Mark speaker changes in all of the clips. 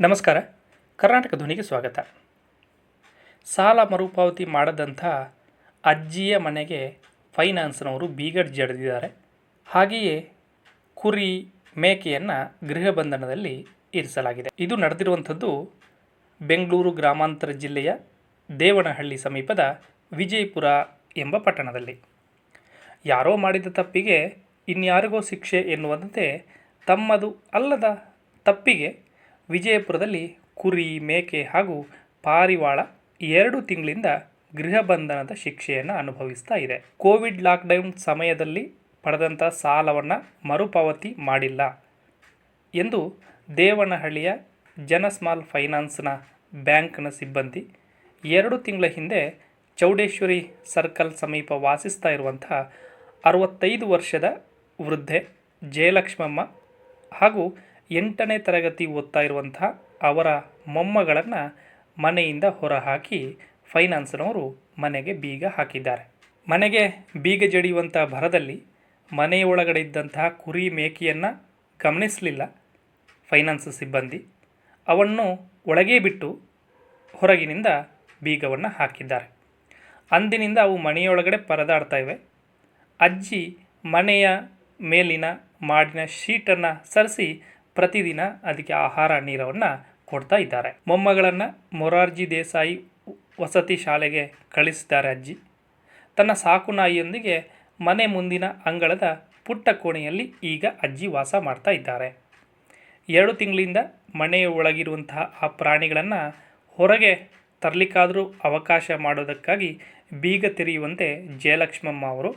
Speaker 1: ನಮಸ್ಕಾರ. ಕರ್ನಾಟಕ ಧ್ವನಿಗೆ ಸ್ವಾಗತ. ಸಾಲ ಮರುಪಾವತಿ ಮಾಡದಂಥ ಅಜ್ಜಿಯ ಮನೆಗೆ ಫೈನಾನ್ಸ್ನವರು ಬೀಗಡ್ ಜಡಿದಿದ್ದಾರೆ. ಹಾಗೆಯೇ ಕುರಿ ಮೇಕೆಯನ್ನು ಗೃಹ ಬಂಧನದಲ್ಲಿ ಇರಿಸಲಾಗಿದೆ. ಇದು ನಡೆದಿರುವಂಥದ್ದು ಬೆಂಗಳೂರು ಗ್ರಾಮಾಂತರ ಜಿಲ್ಲೆಯ ದೇವನಹಳ್ಳಿ ಸಮೀಪದ ವಿಜಯಪುರ ಎಂಬ ಪಟ್ಟಣದಲ್ಲಿ. ಯಾರೋ ಮಾಡಿದ ತಪ್ಪಿಗೆ ಇನ್ಯಾರಿಗೋ ಶಿಕ್ಷೆ ಎನ್ನುವಂತೆ ತಮ್ಮದು ಅಲ್ಲದ ತಪ್ಪಿಗೆ ವಿಜಯಪುರದಲ್ಲಿ ಕುರಿ, ಮೇಕೆ ಹಾಗೂ ಪಾರಿವಾಳ ಎರಡು ತಿಂಗಳಿಂದ ಗೃಹ ಬಂಧನದ ಶಿಕ್ಷೆಯನ್ನು ಅನುಭವಿಸ್ತಾ ಇದೆ. ಕೋವಿಡ್ ಲಾಕ್ಡೌನ್ ಸಮಯದಲ್ಲಿ ಪಡೆದಂಥ ಸಾಲವನ್ನು ಮರುಪಾವತಿ ಮಾಡಿಲ್ಲ ಎಂದು ದೇವನಹಳ್ಳಿಯ ಜನಸ್ಮಾಲ್ ಫೈನಾನ್ಸ್ನ ಬ್ಯಾಂಕ್ನ ಸಿಬ್ಬಂದಿ ಎರಡು ತಿಂಗಳ ಹಿಂದೆ ಚೌಡೇಶ್ವರಿ ಸರ್ಕಲ್ ಸಮೀಪ ವಾಸಿಸ್ತಾ ಇರುವಂಥ ಅರವತ್ತೈದು ವರ್ಷದ ವೃದ್ಧೆ ಜಯಲಕ್ಷ್ಮಮ್ಮ ಹಾಗೂ ಎಂಟನೇ ತರಗತಿ ಓದ್ತಾ ಇರುವಂತಹ ಅವರ ಮೊಮ್ಮಗಳನ್ನು ಮನೆಯಿಂದ ಹೊರಹಾಕಿ ಫೈನಾನ್ಸ್ನವರು ಮನೆಗೆ ಬೀಗ ಹಾಕಿದ್ದಾರೆ. ಮನೆಗೆ ಬೀಗ ಜಡಿಯುವಂಥ ಭರದಲ್ಲಿ ಮನೆಯೊಳಗಡೆ ಇದ್ದಂತಹ ಕುರಿ ಮೇಕೆಯನ್ನು ಗಮನಿಸಲಿಲ್ಲ ಫೈನಾನ್ಸ್ ಸಿಬ್ಬಂದಿ. ಅವನ್ನು ಒಳಗೇ ಬಿಟ್ಟು ಹೊರಗಿನಿಂದ ಬೀಗವನ್ನು ಹಾಕಿದ್ದಾರೆ. ಅಂದಿನಿಂದ ಅವು ಮನೆಯೊಳಗಡೆ ಪರದಾಡ್ತಾ ಇವೆ. ಅಜ್ಜಿ ಮನೆಯ ಮೇಲಿನ ಮಾಡಿನ ಶೀಟನ್ನು ಸರಿಸಿ ಪ್ರತಿದಿನ ಅದಕ್ಕೆ ಆಹಾರ ನೀರವನ್ನು ಕೊಡ್ತಾ ಇದ್ದಾರೆ. ಮೊಮ್ಮಗಳನ್ನು ಮೊರಾರ್ಜಿ ದೇಸಾಯಿ ವಸತಿ ಶಾಲೆಗೆ ಕಳಿಸಿದ್ದಾರೆ ಅಜ್ಜಿ. ತನ್ನ ಸಾಕು ನಾಯಿಯೊಂದಿಗೆ ಮನೆ ಮುಂದಿನ ಅಂಗಳದ ಪುಟ್ಟ ಕೋಣೆಯಲ್ಲಿ ಈಗ ಅಜ್ಜಿ ವಾಸ ಮಾಡ್ತಾ ಇದ್ದಾರೆ. ಎರಡು ತಿಂಗಳಿಂದ ಮನೆಯ ಒಳಗಿರುವಂತಹ ಆ ಪ್ರಾಣಿಗಳನ್ನು ಹೊರಗೆ ತರಲಿಕ್ಕಾದರೂ ಅವಕಾಶ ಮಾಡೋದಕ್ಕಾಗಿ ಬೀಗ ತೆರೆಯುವಂತೆ ಜಯಲಕ್ಷ್ಮಮ್ಮ ಅವರು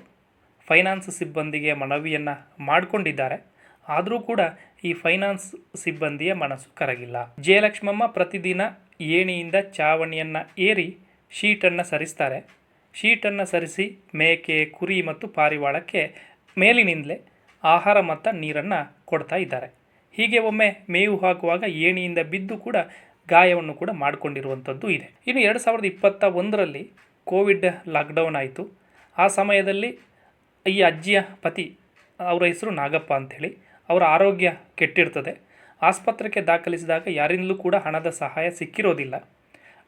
Speaker 1: ಫೈನಾನ್ಸ್ ಸಿಬ್ಬಂದಿಗೆ ಮನವಿಯನ್ನು ಮಾಡಿಕೊಂಡಿದ್ದಾರೆ. ಆದರೂ ಕೂಡ ಈ ಫೈನಾನ್ಸ್ ಸಿಬ್ಬಂದಿಯ ಮನಸ್ಸು ಕರಗಿಲ್ಲ. ಜಯಲಕ್ಷ್ಮಮ್ಮ ಪ್ರತಿದಿನ ಏಣಿಯಿಂದ ಚಾವಣಿಯನ್ನು ಏರಿ ಶೀಟನ್ನು ಸರಿಸ್ತಾರೆ. ಶೀಟನ್ನು ಸರಿಸಿ ಮೇಕೆ, ಕುರಿ ಮತ್ತು ಪಾರಿವಾಳಕ್ಕೆ ಮೇಲಿನಿಂದಲೇ ಆಹಾರ ಮತ್ತು ನೀರನ್ನು ಕೊಡ್ತಾ ಇದ್ದಾರೆ. ಹೀಗೆ ಒಮ್ಮೆ ಮೇವು ಹಾಕುವಾಗ ಏಣಿಯಿಂದ ಬಿದ್ದು ಕೂಡ ಗಾಯವನ್ನು ಕೂಡ ಮಾಡಿಕೊಂಡಿರುವಂಥದ್ದು ಇದೆ. ಇನ್ನು ಎರಡು ಸಾವಿರದ ಇಪ್ಪತ್ತ ಒಂದರಲ್ಲಿ ಕೋವಿಡ್ ಲಾಕ್ಡೌನ್ ಆಯಿತು. ಆ ಸಮಯದಲ್ಲಿ ಈ ಅಜ್ಜಿಯ ಪತಿ, ಅವರ ಹೆಸರು ನಾಗಪ್ಪ ಅಂಥೇಳಿ. ಅವರ ಆರೋಗ್ಯ ಕೆಟ್ಟಿರ್ತದೆ. ಆಸ್ಪತ್ರೆಗೆ ದಾಖಲಿಸಿದಾಗ ಯಾರಿಂದಲೂ ಕೂಡ ಹಣದ ಸಹಾಯ ಸಿಕ್ಕಿರೋದಿಲ್ಲ.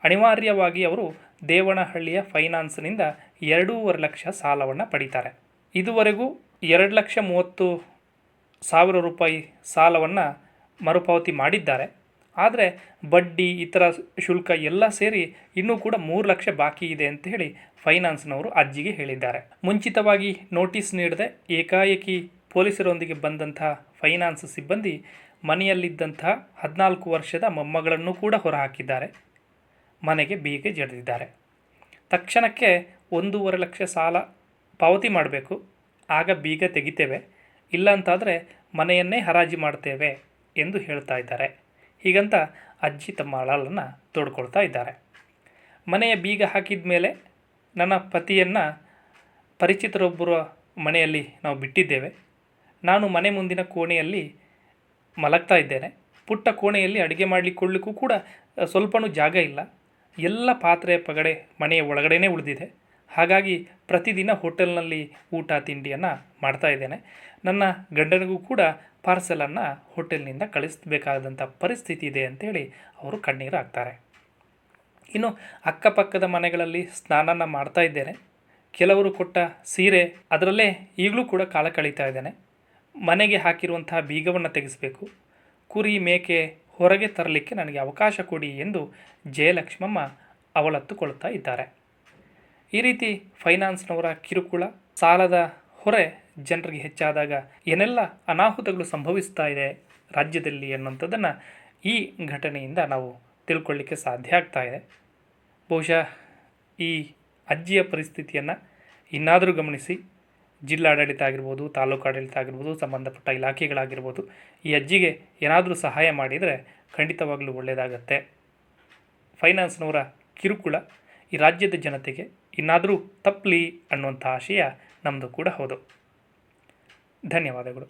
Speaker 1: ಅನಿವಾರ್ಯವಾಗಿ ಅವರು ದೇವನಹಳ್ಳಿಯ ಫೈನಾನ್ಸ್ನಿಂದ ಎರಡೂವರೆ ಲಕ್ಷ ಸಾಲವನ್ನು ಪಡಿತಾರೆ. ಇದುವರೆಗೂ ಎರಡು ಲಕ್ಷ ಮೂವತ್ತು ಸಾವಿರ ರೂಪಾಯಿ ಸಾಲವನ್ನು ಮರುಪಾವತಿ ಮಾಡಿದ್ದಾರೆ. ಆದರೆ ಬಡ್ಡಿ, ಇತರ ಶುಲ್ಕ ಎಲ್ಲ ಸೇರಿ ಇನ್ನೂ ಕೂಡ ಮೂರು ಲಕ್ಷ ಬಾಕಿ ಇದೆ ಅಂತ ಹೇಳಿ ಫೈನಾನ್ಸ್ನವರು ಅಜ್ಜಿಗೆ ಹೇಳಿದ್ದಾರೆ. ಮುಂಚಿತವಾಗಿ ನೋಟಿಸ್ ನೀಡದೆ ಏಕಾಏಕಿ ಪೊಲೀಸರೊಂದಿಗೆ ಬಂದಂತಹ ಫೈನಾನ್ಸ್ ಸಿಬ್ಬಂದಿ ಮನೆಯಲ್ಲಿದ್ದಂತಹ ಹದಿನಾಲ್ಕು ವರ್ಷದ ಮೊಮ್ಮಗಳನ್ನು ಕೂಡ ಹೊರಹಾಕಿದ್ದಾರೆ. ಮನೆಗೆ ಬೀಗ ಜಡಿದಿದ್ದಾರೆ. ತಕ್ಷಣಕ್ಕೆ ಒಂದೂವರೆ ಲಕ್ಷ ಸಾಲ ಪಾವತಿ ಮಾಡಬೇಕು. ಆಗ ಬೀಗ ತೆಗಿತೇವೆ. ಇಲ್ಲ ಅಂತಾದರೆ ಮನೆಯನ್ನೇ ಹರಾಜು ಮಾಡ್ತೇವೆ ಎಂದು ಹೇಳ್ತಾ ಇದ್ದಾರೆ. ಹೀಗಂತ ಅಜ್ಜಿ ತಮ್ಮ ಅಳಲನ್ನು ತೋಡ್ಕೊಳ್ತಾ ಇದ್ದಾರೆ. ಮನೆಯ ಬೀಗ ಹಾಕಿದ ಮೇಲೆ ನನ್ನ ಪತಿಯನ್ನು ಪರಿಚಿತರೊಬ್ಬರ ಮನೆಯಲ್ಲಿ ನಾವು ಬಿಟ್ಟಿದ್ದೇವೆ. ನಾನು ಮನೆ ಮುಂದಿನ ಕೋಣೆಯಲ್ಲಿ ಮಲಗ್ತಾ ಇದ್ದೇನೆ. ಪುಟ್ಟ ಕೋಣೆಯಲ್ಲಿ ಅಡುಗೆ ಮಾಡಲಿಕ್ಕೊಳ್ಳಿಕ್ಕೂ ಕೂಡ ಸ್ವಲ್ಪನೂ ಜಾಗ ಇಲ್ಲ. ಎಲ್ಲ ಪಾತ್ರೆ ಪಗಡೆ ಮನೆಯ ಒಳಗಡೆನೇ ಉಳಿದಿದೆ. ಹಾಗಾಗಿ ಪ್ರತಿದಿನ ಹೋಟೆಲ್ನಲ್ಲಿ ಊಟ, ತಿಂಡಿಯನ್ನು ಮಾಡ್ತಾ ಇದ್ದೇನೆ. ನನ್ನ ಗಂಡನಿಗೂ ಕೂಡ ಪಾರ್ಸೆಲನ್ನು ಹೋಟೆಲ್ನಿಂದ ಕಳಿಸಬೇಕಾದಂಥ ಪರಿಸ್ಥಿತಿ ಇದೆ ಅಂತೇಳಿ ಅವರು ಕಣ್ಣೀರು ಹಾಕ್ತಾರೆ. ಇನ್ನು ಅಕ್ಕಪಕ್ಕದ ಮನೆಗಳಲ್ಲಿ ಸ್ನಾನನ ಮಾಡ್ತಾ ಇದ್ದೇನೆ. ಕೆಲವರು ಕೊಟ್ಟ ಸೀರೆ ಅದರಲ್ಲೇ ಈಗಲೂ ಕೂಡ ಕಾಲ ಕಳೀತಾ ಇದ್ದೇನೆ. ಮನೆಗೆ ಹಾಕಿರುವಂತಹ ಬೀಗವನ್ನು ತೆಗೆಸಬೇಕು. ಕುರಿ ಮೇಕೆ ಹೊರಗೆ ತರಲಿಕ್ಕೆ ನನಗೆ ಅವಕಾಶ ಕೊಡಿ ಎಂದು ಜಯಲಕ್ಷ್ಮಮ್ಮ ಅವಲತ್ತುಕೊಳ್ತಾ ಇದ್ದಾರೆ. ಈ ರೀತಿ ಫೈನಾನ್ಸ್ನವರ ಕಿರುಕುಳ, ಸಾಲದ ಹೊರೆ ಜನರಿಗೆ ಹೆಚ್ಚಾದಾಗ ಏನೆಲ್ಲ ಅನಾಹುತಗಳು ಸಂಭವಿಸ್ತಾ ಇದೆ ರಾಜ್ಯದಲ್ಲಿ ಅನ್ನುವಂಥದ್ದನ್ನು ಈ ಘಟನೆಯಿಂದ ನಾವು ತಿಳ್ಕೊಳ್ಳಿಕ್ಕೆ ಸಾಧ್ಯ ಆಗ್ತಾ ಇದೆ. ಬಹುಶಃ ಈ ಅಜ್ಜಿಯ ಪರಿಸ್ಥಿತಿಯನ್ನು ಇನ್ನಾದರೂ ಗಮನಿಸಿ. ಜಿಲ್ಲಾಡಳಿತ ಆಗಿರ್ಬೋದು, ತಾಲೂಕು ಆಡಳಿತ ಆಗಿರ್ಬೋದು, ಸಂಬಂಧಪಟ್ಟ ಇಲಾಖೆಗಳಾಗಿರ್ಬೋದು, ಈ ಅಜ್ಜಿಗೆ ಏನಾದರೂ ಸಹಾಯ ಮಾಡಿದರೆ ಖಂಡಿತವಾಗಲೂ ಒಳ್ಳೆಯದಾಗತ್ತೆ. ಫೈನಾನ್ಸ್ನವರ ಕಿರುಕುಳ ಈ ರಾಜ್ಯದ ಜನತೆಗೆ ಇನ್ನಾದರೂ ತಪ್ಪಲಿ ಅನ್ನುವಂಥ ಆಶಯ ನಮ್ಮದು ಕೂಡ ಹೌದು. ಧನ್ಯವಾದಗಳು.